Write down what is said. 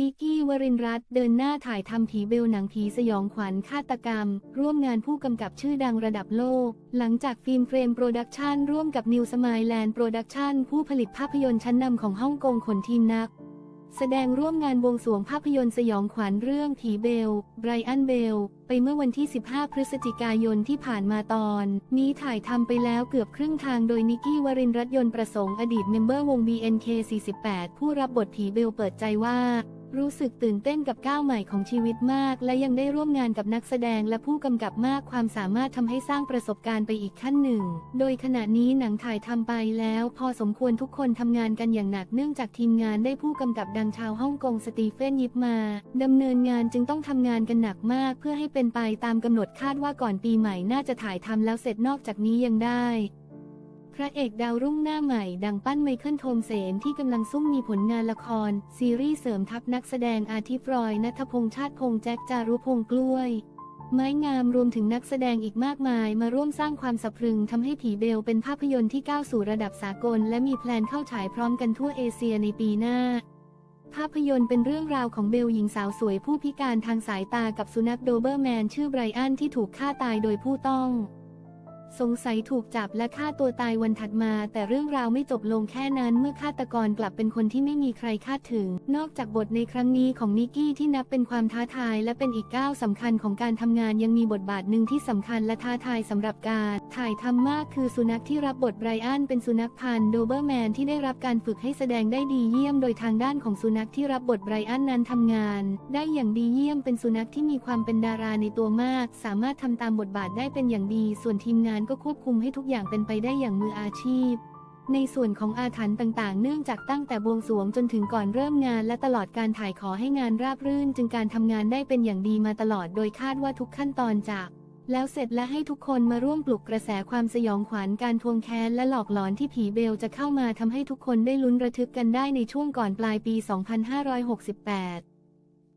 นิกกี้วรินรัตเดินหน้าถ่ายทำผีเบลหนังผีสยองขวัญฆาตกรรม ร่วมงานผู้กำกับชื่อดังระดับโลก หลังจากฟิล์มเฟรมโปรดักชันร่วมกับนิวสมายแลนด์โปรดักชันผู้ผลิตภาพยนตร์ชั้นนำของฮ่องกงขนทีมนัก แสดงร่วมงานบวงสรวงภาพยนตร์สยองขวัญเรื่องผีเบล ไบรอันเบล ไปเมื่อวันที่ 15 พฤศจิกายนที่ผ่านมาตอน นี้ถ่ายทำไปแล้วเกือบครึ่งทางโดยนิกกี้วรินรัตยนต์ประสงค์อดีตเมมเบอร์วง BNK48 ผู้รับบทผีเบลเปิดใจว่า รู้สึกตื่นเต้นกับก้าวใหม่ของชีวิตมาก และยังได้ร่วมงานกับนักแสดงและผู้กำกับมากความสามารถทำให้สร้างประสบการณ์ไปอีกขั้นหนึ่ง โดยขณะนี้หนังถ่ายทำไปแล้ว พอสมควรทุกคนทำงานกันอย่างหนักเนื่องจากทีมงานได้ผู้กำกับดังชาวฮ่องกงสตีเฟนยิปมาดำเนินงานจึงต้องทำงานกันหนักมาก เพื่อให้เป็นไปตามกำหนดคาดว่าก่อนปีใหม่น่าจะถ่ายทำแล้วเสร็จนอกจากนี้ยังได้ พระเอกดาวรุ่งหน้าใหม่ ดังปั้นไมเคิลโทมเสนที่กำลังซุ่มมีผลงานละคร ซีรีส์เสริมทัพนักแสดงอาทิตย์รอยนัทพงษ์ชาติพงษ์แจ็คจารุพงษ์กล้วย ไม้งามรวมถึงนักแสดงอีกมากมายมาร่วมสร้างความสะพรึงทำให้ผีเบลเป็นภาพยนตร์ที่ก้าวสู่ระดับสากล และมีแพลนเข้าฉายพร้อมกันทั่วเอเชียในปีหน้า ภาพยนตร์เป็นเรื่องราวของเบลหญิงสาวสวยผู้พิการทางสายตากับสุนัขโดเบอร์แมนชื่อไบรอันที่ถูกฆ่าตายโดยผู้ต้อง สงสัยถูกจับและฆ่าตัวตายวันถัดมา แต่เรื่องราวไม่จบลงแค่นั้นเมื่อฆาตกรกลับเป็นคนที่ไม่มีใครคาดถึง นอกจากบทในครั้งนี้ของนิกกี้ที่นับเป็นความท้าทายและเป็นอีกก้าวสำคัญของการทำงานยังมีบทบาทหนึ่งที่สำคัญและท้าทายสำหรับการถ่ายทำมากคือสุนัขที่รับบทไบรอันเป็นสุนัขพันธุ์โดเบอร์แมนที่ได้รับการฝึกให้แสดงได้ดีเยี่ยม โดยทางด้านของสุนัขที่รับบทไบรอันนั้นทำงาน ได้อย่างดีเยี่ยมเป็นสุนัขที่มีความเป็นดาราในตัวมาก สามารถทำตามบทบาทได้เป็นอย่างดีส่วนทีมงานก็ควบคุมให้ทุกอย่างเป็นไปได้อย่างมืออาชีพ ในส่วนของอาถรรพ์ต่างๆ เนื่องจากตั้งแต่บวงสรวงจนถึงก่อนเริ่มงาน และตลอดการถ่ายขอให้งานราบรื่น จึงการทำงานได้เป็นอย่างดีมาตลอดโดยคาดว่าทุกขั้นตอนจะแล้วเสร็จและให้ทุกคนมาร่วมปลุกกระแสความสยองขวัญการทวงแค้นและหลอกหลอนที่ผีเบลจะเข้ามาทำให้ทุกคนได้ลุ้นระทึกกันได้ในช่วงก่อนปลายปี 2568